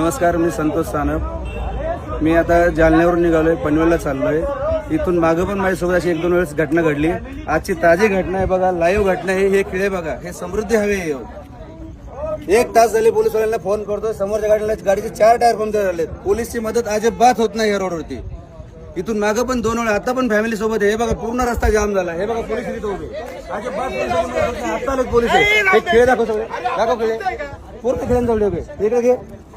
नमस्कार मी संतोष सानप. मी आता जालन्यावरून निघालोय पनवेलला चाललोय. इथून मागं पण माझ्यासोबत अशी एक दोन वेळेस घटना घडली. आजची ताजी घटना आहे बघा लाईव्ह घटना आहे हे खिळे बघा हे समृद्धी हवे आहे हो. एक तास झाले पोलीसवाल्यांना फोन करतो समोरच्या गाडीला गाडीचे चार टायर पंक्चर झाले पोलीसची मदत अजिबात होत नाही या रोडवरती इथून मागं पण दोन वेळा आता पण फॅमिली सोबत आहे. हे बघा पूर्ण रस्ता जाम झाला. हे बघा पोलीस इथे उभे अजिबात आता पोलीस. आहे. हे खेळ दाखव सगळे. दाखव खेळ. पूर्ण खेळांचा व्हिडिओ घे इकडे घे.